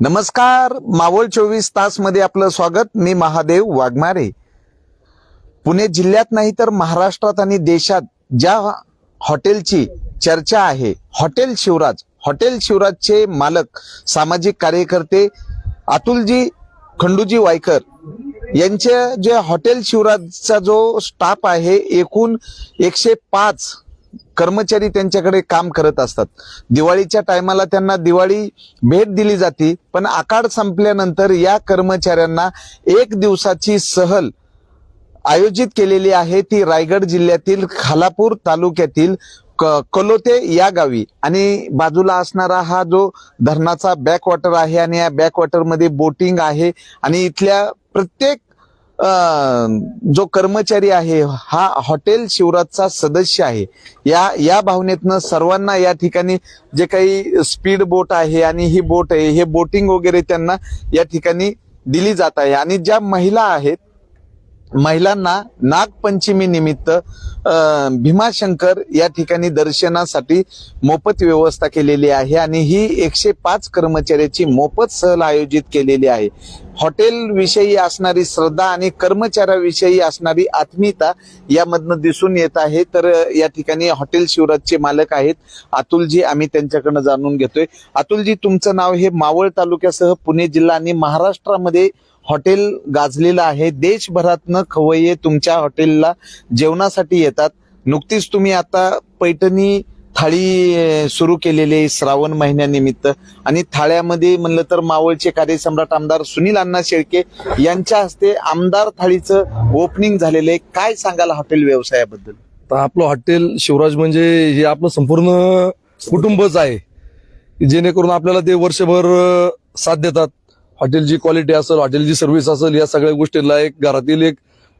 नमस्कार मावळ चोवीस तासमध्ये आपलं स्वागत. मी महादेव वाघमारे. पुणे जिल्ह्यात नाही तर महाराष्ट्रात आणि देशात ज्या हॉटेलची चर्चा आहे हॉटेल शिवराज हॉटेल शिवराजचे मालक सामाजिक कार्यकर्ते अतुलजी खंडूजी वायकर यांच्या जे हॉटेल शिवराजचा जो स्टाफ आहे एकूण एकशे पाच कर्मचारी त्यांच्याकडे काम करत असतात. दिवाळीच्या टायमाला त्यांना दिवाळी भेट दिली जाते पण आकाड संपल्यानंतर या कर्मचाऱ्यांना एक दिवसाची सहल आयोजित केलेली आहे ती रायगड जिल्ह्यातील खालापूर तालुक्यातील क- कलोते या गावी. आणि बाजूला असणारा हा जो धरणाचा बॅकवॉटर आहे आणि या बॅकवॉटरमध्ये बोटिंग आहे आणि इथल्या प्रत्येक जो कर्मचारी आहे हा हॉटेल शिवराजचा सदस्य आहे. या या भावनेतनं सर्वांना या ठिकाणी जे काही स्पीड बोट आहे आणि ही बोट आहे हे बोटिंग वगैरे त्यांना या ठिकाणी दिली जात आहे. आणि ज्या महिला आहेत महिलांना नागपंचमी निमित्त भीमाशंकर या ठिकाणी दर्शनासाठी मोफत व्यवस्था केलेली आहे आणि ही एकशे पाच कर्मचाऱ्याची मोफत सहल आयोजित केलेली आहे. हॉटेल विषयी असणारी श्रद्धा आणि कर्मचाऱ्याविषयी असणारी आत्मीयता यामधनं दिसून येत आहे. तर या ठिकाणी हॉटेल शिवराजचे मालक आहेत. अतुलजी आम्ही त्यांच्याकडनं जाणून घेतोय. अतुलजी तुमचं नाव हे मावळ तालुक्यासह पुणे जिल्हा आणि महाराष्ट्रामध्ये हॉटेल गाजलेलं आहे. देशभरातनं खवय्ये तुमच्या हॉटेलला जेवणासाठी येतात. नुकतीच तुम्ही आता पैठणी थाळी सुरू केलेली आहे श्रावण महिन्यानिमित्त. आणि थाळ्यामध्ये म्हणलं तर मावळचे कार्यसम्राट आमदार सुनील अण्णा शेळके यांच्या हस्ते आमदार थाळीचं ओपनिंग झालेलं आहे. काय सांगाल हॉटेल व्यवसायाबद्दल? तर आपलं हॉटेल शिवराज म्हणजे हे आपलं संपूर्ण कुटुंबच आहे. जेणेकरून आपल्याला ते वर्षभर साथ देतात. हॉटेलची क्वालिटी असेल हॉटेलची सर्व्हिस असेल या सगळ्या गोष्टीला एक घरातील एक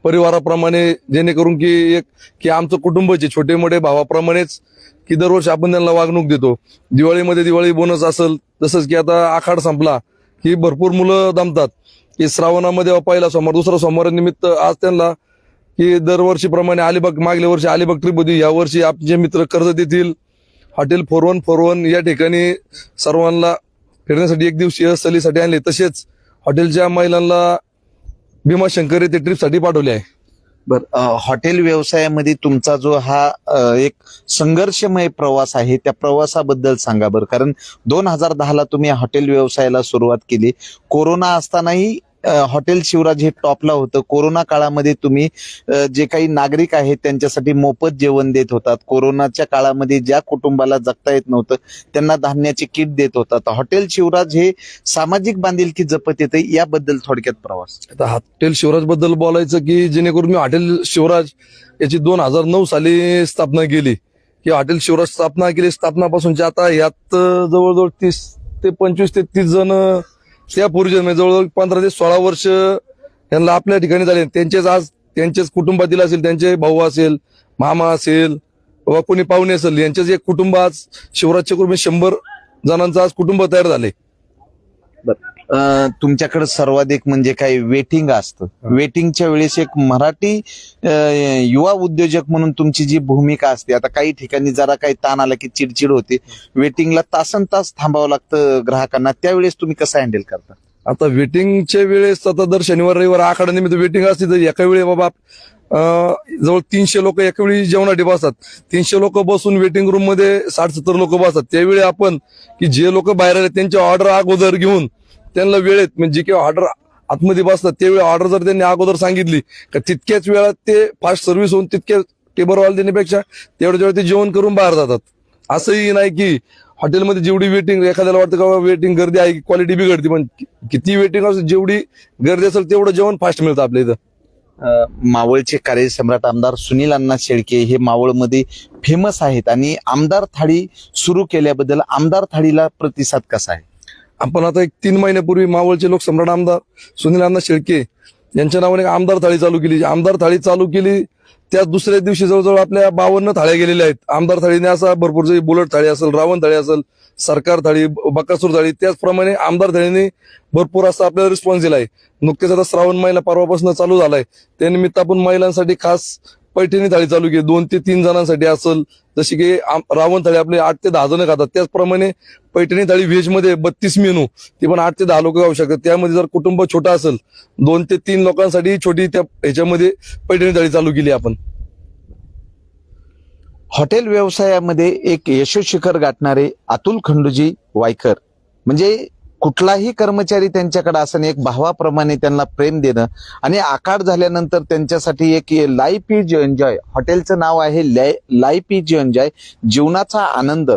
परिवाराप्रमाणे जेणेकरून की एक की आमचं कुटुंबाचे छोटे मोठे भावाप्रमाणेच की दरवर्षी आपण त्यांना वागणूक देतो. दिवाळीमध्ये दिवाळी बोनस असेल तसंच की आता आखाड संपला की भरपूर मुलं दमतात. की श्रावणामध्ये पहिला सोमवार दुसरा सोमवारनिमित्त आज त्यांना की दरवर्षीप्रमाणे अलिबाग मागल्या वर्षी अलिबाग ट्रिप होती यावर्षी आपले मित्र कर्ज देतील hotel four one four one या ठिकाणी सर्वांना फिरण्यासाठी एक दिवसीय सहलीसाठी आणले. तसेच हॉटेलच्या महिलांना भीमाशंकर येथे ट्रिपसाठी पाठवले आहे. बर हॉटेल व्यवसायामध्ये तुमचा जो हा अ, एक संघर्षमय प्रवास आहे त्या प्रवासाबद्दल सांगा बरं. कारण दोन हजार दहाला तुम्ही हॉटेल व्यवसायाला सुरुवात केली. कोरोना असतानाही हॉटेल शिवराज हे टॉपला होतं. कोरोना काळामध्ये तुम्ही जे काही नागरिक आहेत त्यांच्यासाठी मोफत जेवण देत होतात. कोरोनाच्या काळामध्ये ज्या कुटुंबाला जगता येत नव्हतं त्यांना धान्याचे किट देत होतात. हॉटेल शिवराज हे सामाजिक बांधिलकी जपत येते याबद्दल थोडक्यात प्रवास. आता हॉटेल शिवराजबद्दल बोलायचं की जेणेकरून मी हॉटेल शिवराज याची दोन हजार नऊ साली स्थापना केली. की हॉटेल शिवराज स्थापना केली स्थापनापासूनच्या आता यात जवळजवळ तीस ते पंचवीस ते तीस जण त्या पूर्वी म्हणजे जवळजवळ पंधरा ते सोळा वर्ष यांना आपल्या ठिकाणी झाले. त्यांचेच आज त्यांचेच कुटुंबातील असेल त्यांचे भाऊ असेल मामा असेल बाबा कोणी पाहुणे असेल यांचेच एक कुटुंब आज शिवराजच्या कुटुंब शंभर जणांचं आज कुटुंब तयार झाले. तुमच्याकडे सर्वाधिक म्हणजे काय वेटिंग असतं. वेटिंगच्या वेळेस एक मराठी युवा उद्योजक म्हणून तुमची जी भूमिका असते आता काही ठिकाणी जरा काही ताण आला की चिडचिड होते. वेटिंगला तासन तास थांबावं लागतं ग्राहकांना. त्यावेळेस तुम्ही कसं हँडल करता? आता वेटिंगच्या वेळेस आता दर शनिवार रविवार आखाडा निमित्त वेटिंग असते तर एका वेळी बाबा जवळ तीनशे लोक एका वेळी जेवणासाठी बसतात. तीनशे लोक बसून वेटिंग रूममध्ये साठ सत्तर लोक बसतात. त्यावेळी आपण की जे लोक बाहेर आले त्यांची ऑर्डर अगोदर घेऊन त्यांना वेळेत म्हणजे जे ऑर्डर आतमध्ये बसतात त्यावेळी ऑर्डर जर त्यांनी अगोदर सांगितली का तितक्याच वेळात ते फास्ट सर्व्हिस होऊन तितक्या टेबरवाल देण्यापेक्षा तेवढ्या वेळ ते जेवण करून बाहेर जातात. असंही नाही की हॉटेलमध्ये जेवढी वेटिंग एखाद्याला वाटतं का वेटिंग गर्दी आहे क्वालिटी बिघडते पण किती वेटिंग असेल जेवढी गर्दी असेल तेवढं जेवण फास्ट मिळतं आपल्या इथं. मावळचे कार्यसम्राट आमदार सुनील अण्णा शेळके हे मावळमध्ये फेमस आहेत आणि आमदार थाळी सुरू केल्याबद्दल आमदार थाळीला प्रतिसाद कसा आहे? आपण आता एक तीन महिन्यापूर्वी मावळचे लोकसम्राट आमदार सुनील अण्णा शेळके यांच्या नावाने एक आमदार थाळी चालू केली. आमदार थाळी चालू केली त्या दुसऱ्या दिवशी जवळजवळ आपल्या बावन्न थाळ्या गेलेल्या आहेत. आमदार थाळीने असा भरपूर जे बुलट थाळी असेल रावण थाळी असेल सरकार थाळी बकासूर थाळी त्याचप्रमाणे आमदार थाळीने भरपूर असा आपल्याला रिस्पॉन्स दिलाय. नुकतेच आता श्रावण महिना परवापासून चालू झालाय. त्यानिमित्त आपण महिलांसाठी खास पैठणी थाळी चालू केली. दोन ते तीन जणांसाठी असेल. जशी की रावण थाळी आपले आठ ते दहा जण खातात. त्याचप्रमाणे पैठणी थाळी व्हेजमध्ये बत्तीस मेनू. ती पण आठ ते दहा लोक खाऊ शकतात. त्यामध्ये जर कुटुंब छोटा असेल दोन ते तीन लोकांसाठी छोटी त्या ह्याच्यामध्ये पैठणी थाळी चालू केली आपण. हॉटेल व्यवसायामध्ये एक यशोशिखर गाठणारे अतुल खंडूजी वायकर. म्हणजे कुठलाही कर्मचारी त्यांच्याकडे असं एक भावाप्रमाणे त्यांना प्रेम देणं. आणि आकार झाल्यानंतर त्यांच्यासाठी एक लाईफ इज एन्जॉय हॉटेलचं नाव आहे लाईफ इज एन्जॉय जीवनाचा आनंद.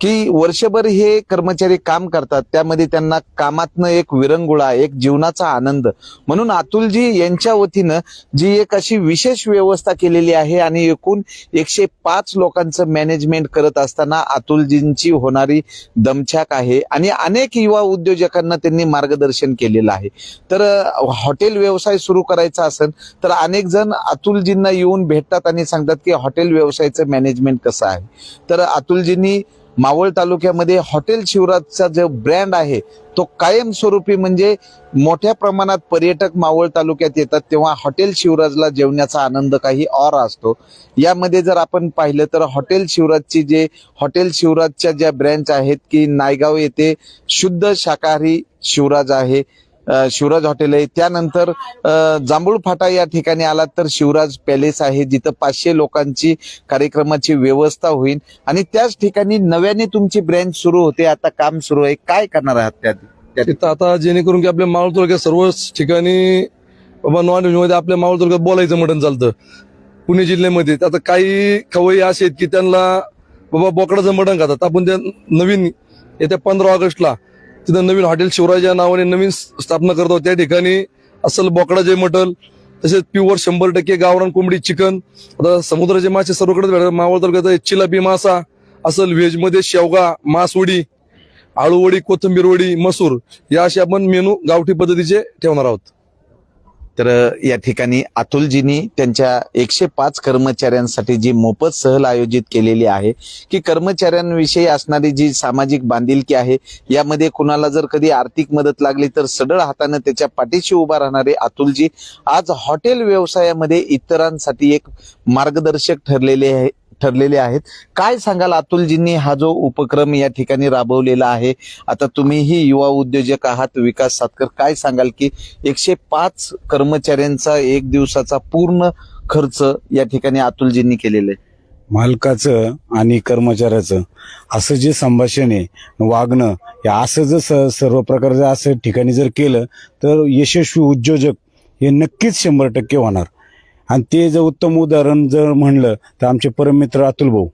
की वर्षभर हे कर्मचारी काम करतात त्यामध्ये त्यांना कामातनं एक विरंगुळा एक जीवनाचा आनंद. म्हणून अतुलजी यांच्या वतीनं जी एक अशी विशेष व्यवस्था केलेली आहे आणि एकूण एकशे पाच लोकांचं मॅनेजमेंट करत असताना अतुलजींची होणारी दमछाक आहे आणि अनेक युवा उद्योजकांना त्यांनी मार्गदर्शन केलेलं आहे. तर हॉटेल व्यवसाय सुरू करायचा असेल तर अनेक जण अतुलजींना येऊन भेटतात आणि सांगतात की हॉटेल व्यवसायाचं मॅनेजमेंट कसं आहे. तर अतुलजींनी मावळ तालुक्यामध्ये हॉटेल शिवराजचा जो ब्रँड आहे तो कायमस्वरूपी म्हणजे मोठ्या प्रमाणात पर्यटक मावळ तालुक्यात येतात तेव्हा हॉटेल शिवराजला जेवण्याचा आनंद काही और असतो. यामध्ये जर आपण पाहिलं तर हॉटेल शिवराजची जे हॉटेल शिवराजच्या ज्या ब्रँच आहेत की नायगाव येथे शुद्ध शाकाहारी शिवराज आहे शिवराज हॉटेल आहे. त्यानंतर जांभूळ फाटा या ठिकाणी आलात तर शिवराज पॅलेस आहे जिथं पाचशे लोकांची कार्यक्रमाची व्यवस्था होईल. आणि त्याच ठिकाणी नव्याने तुमची ब्रँच सुरू होते आता काम सुरू आहे. काय करणार आहात त्यात तिथं आता जेणेकरून की आपल्या मावळ तालुक्यात सर्वच ठिकाणी बाबा नॉन व्हेजमध्ये आपल्या मावळ तालुक्यात बोलायचं मटण चालतं. पुणे जिल्ह्यामध्ये. आता काही खवय्ये असे आहेत की त्यांना बाबा बोकडाचं मटण खातात. आपण त्या नवीन येत्या पंधरा ऑगस्टला तिथं नवीन हॉटेल शिवराज या नावाने नवीन स्थापना करत आहोत त्या ठिकाणी असल बोकडाचे मटल तसेच प्युअर शंभर टक्के गावरान कोंबडी चिकन आता समुद्राचे मासे सर्वकडे भेटतात. मावळ तालुक्यात चिलापी मासा असल व्हेजमध्ये शेवगा मासवडी आळूवडी कोथिंबीर वडी मसूर या असे आपण मेनू गावठी पद्धतीचे ठेवणार आहोत. तर या ठिकाणी अतुलजींनी त्यांच्या एकशे पाच कर्मचाऱ्यांसाठी जी मोफत सहल आयोजित केलेली आहे की कर्मचाऱ्यांविषयी असणारी जी सामाजिक बांधिलकी आहे यामध्ये कुणाला जर कधी आर्थिक मदत लागली तर सडळ हाताने त्याच्या पाठीशी उभा राहणारे अतुलजी आज हॉटेल व्यवसायामध्ये इतरांसाठी एक मार्गदर्शक ठरलेले आहे ठरलेले आहेत. काय सांगाल अतुलजींनी हा जो उपक्रम या ठिकाणी राबवलेला आहे? आता तुम्हीही युवा उद्योजक आहात विकास सातकर काय सांगाल की एकशे पाच कर्मचाऱ्यांचा एक दिवसाचा पूर्ण खर्च या ठिकाणी अतुलजींनी केलेला आहे? मालकाचं आणि कर्मचाऱ्याचं असं जे संभाषण आहे वागणं हे असं जर स- सर्व प्रकारचं असं ठिकाणी जर केलं तर यशस्वी उद्योजक हे नक्कीच शंभर टक्के होणार. आणि ते जर उत्तम उदाहरण जर म्हणलं तर आमचे परममित्र अतुल भाऊ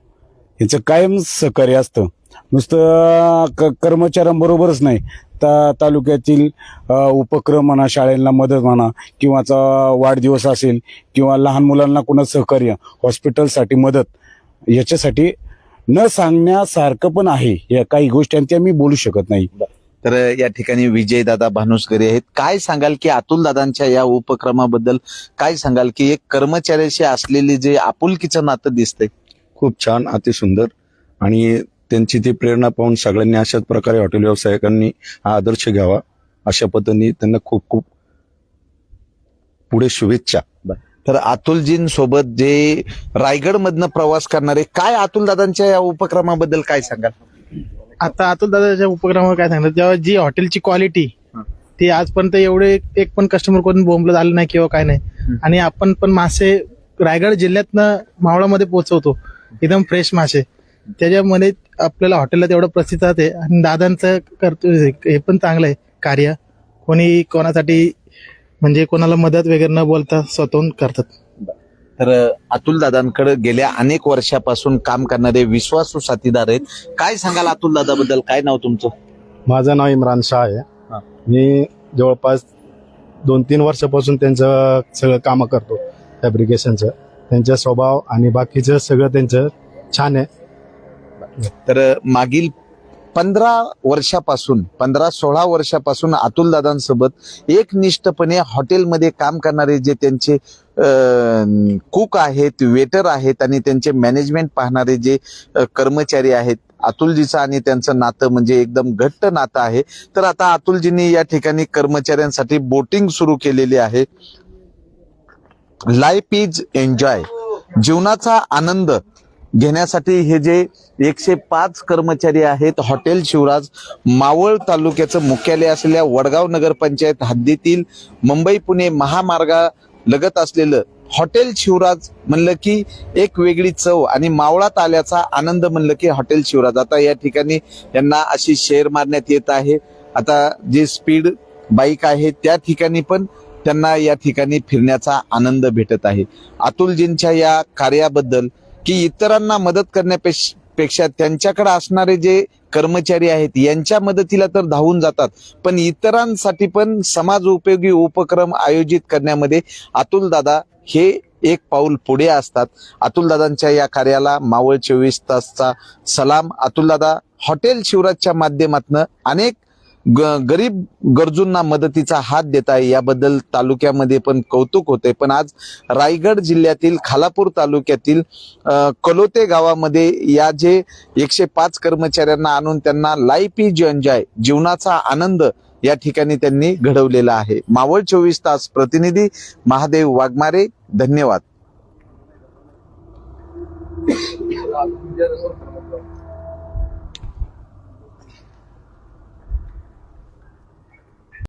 यांचं कायम सहकार्य असतं. नुसतं क कर्मचाऱ्यांबरोबरच नाही. ता तालुक्यातील उपक्रम म्हणा शाळेला मदत म्हणा किंवा चा वाढदिवस असेल किंवा लहान मुलांना कुणा सहकार्य हॉस्पिटलसाठी मदत याच्यासाठी न सांगण्यासारखं पण आहे. या काही गोष्टी आणि त्या मी बोलू शकत नाही. तर या ठिकाणी विजयदादा भानुसकरे आहेत. काय सांगाल की अतुल दादांच्या या उपक्रमाबद्दल? काय सांगाल की एक कर्मचाऱ्याशी असलेले जे आपुलकीचं नातं दिसतंय? खूप छान अतिसुंदर आणि त्यांची ती प्रेरणा पाहून सगळ्यांनी अशाच प्रकारे हॉटेल व्यावसायिकांनी हा आदर्श घ्यावा अशा पद्धतीने त्यांना खूप खूप पुढे शुभेच्छा. तर अतुलजींसोबत जे रायगड मधनं प्रवास करणारे काय अतुल दादांच्या या उपक्रमाबद्दल काय सांगाल? आता अतुल दादाच्या उपक्रमावर काय सांगतात जेव्हा जी हॉटेलची क्वालिटी. ती आजपर्यंत एवढे एक पण कस्टमर कोण बोंबलं झालं नाही किंवा काय नाही. आणि आपण पण मासे रायगड जिल्ह्यातनं मावळामध्ये पोहोचवतो एकदम फ्रेश मासे त्याच्यामध्ये आपल्याला हॉटेलला तेवढं प्रसिद्ध आहे आणि दादांचं करतो हे पण चांगलं आहे कार्य कोणी कोणासाठी म्हणजे कोणाला मदत वगैरे न बोलता स्वतःहून करतात तर अतुल दादांकडे गेल्या अनेक वर्षापासून काम करणारे विश्वासू साथीदार आहेत. काय सांगाल अतुल दादाबद्दल? काय नाव तुमचं? माझं नाव इम्रान शाह. आहे. मी जवळपास दोन तीन वर्षापासून त्यांचं सगळं कामं करतो फॅब्रिकेशनचं त्यांचा स्वभाव आणि बाकीचं सगळं त्यांचं छान आहे. तर मागील पंधरा वर्षापासून पंधरा सोळा वर्षापासून अतुल दादांसोबत एकनिष्ठपणे हॉटेलमध्ये काम करणारे जे त्यांचे कुक आहेत वेटर आहेत आणि त्यांचे मॅनेजमेंट पाहणारे जे कर्मचारी आहेत अतुलजीचं आणि त्यांचं नातं म्हणजे एकदम घट्ट नातं आहे. तर आता अतुलजींनी या ठिकाणी कर्मचाऱ्यांसाठी बोटिंग सुरू केलेली आहे. लाईफ इज एन्जॉय जीवनाचा आनंद घेण्यासाठी हे जे एकशे पाच कर्मचारी आहेत हॉटेल शिवराज मावळ तालुक्याचं मुख्यालय असलेल्या वडगाव नगरपंचायत हद्दीतील मुंबई पुणे महामार्गा लगत असलेलं हॉटेल शिवराज म्हणलं की एक वेगळी चव आणि मावळात आल्याचा आनंद म्हणलं की हॉटेल शिवराज. आता या ठिकाणी यांना अशी शेअर मारण्यात येत आहे. आता जे स्पीड बाईक आहे त्या ठिकाणी पण त्यांना या ठिकाणी फिरण्याचा आनंद भेटत आहे. अतुलजींच्या या कार्याबद्दल की इतरांना मदत करण्यापेक्षा पेक्षा त्यांच्याकडे असणारे जे कर्मचारी आहेत यांच्या मदतीला तर धावून जातात. पण इतरांसाठी पण समाज उपयोगी उपक्रम आयोजित करण्यामध्ये अतुल दादा हे एक पाऊल पुढे असतात. अतुल दादांच्या या कार्याला मावळ चोवीस तासचा सलाम. अतुल दादा हॉटेल शिवराजच्या माध्यमातून अनेक ग- गरीब गरजूंना मदतीचा हात देत आहे. याबद्दल तालुक्यामध्ये पण कौतुक होते पण आज रायगड जिल्ह्यातील खालापूर तालुक्यातील कलोते गावामध्ये या जे एकशे पाच कर्मचाऱ्यांना आणून त्यांना लाईफ इज एन्जॉय जीवनाचा आनंद या ठिकाणी त्यांनी घडवलेला आहे. मावळ चोवीस तास प्रतिनिधी महादेव वाघमारे धन्यवाद.